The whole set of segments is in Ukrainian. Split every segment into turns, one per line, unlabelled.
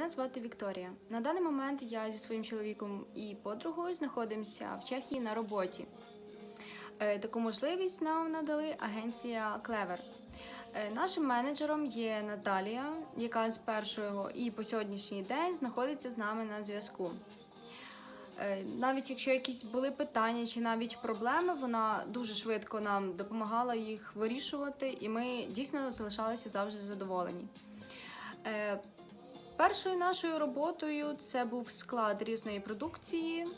Мене звати Вікторія. На даний момент я зі своїм чоловіком і подругою знаходимося в Чехії на роботі. Е, Таку можливість нам надали агенція Clever. Е, Нашим менеджером є Наталія, яка з першого і по сьогоднішній день знаходиться з нами на зв'язку. Е, Навіть якщо якісь були питання чи навіть проблеми, вона дуже швидко нам допомагала їх вирішувати, і ми дійсно залишалися завжди задоволені. Першою нашою роботою це був склад різної продукції,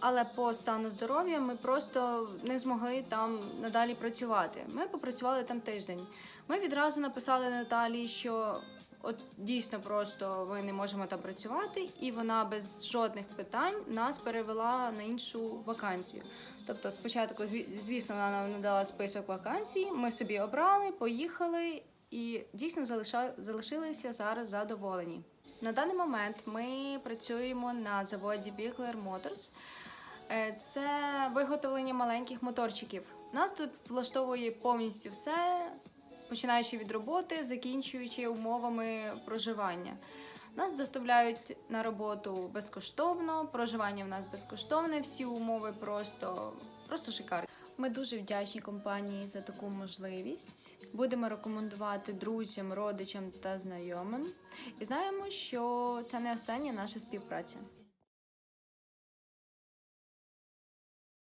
але по стану здоров'я ми просто не змогли там надалі працювати. Ми попрацювали там тиждень. Ми відразу написали Наталії, що от дійсно просто ми не можемо там працювати, і вона без жодних питань нас перевела на іншу вакансію. Тобто, спочатку, зві- звісно, вона нам надала список вакансій, ми собі обрали, поїхали і дійсно залишилися зараз задоволені. На даний момент ми працюємо на заводі Bigler Motors. Е, Це виготовлення маленьких моторчиків. Нас тут влаштовує повністю все, починаючи від роботи, закінчуючи умовами проживання. Нас доставляють на роботу безкоштовно, проживання в нас безкоштовне, всі умови просто, просто шикарні. Ми дуже вдячні компанії за таку можливість. Будемо рекомендувати друзям, родичам та знайомим. І знаємо, що це не остання наша співпраця.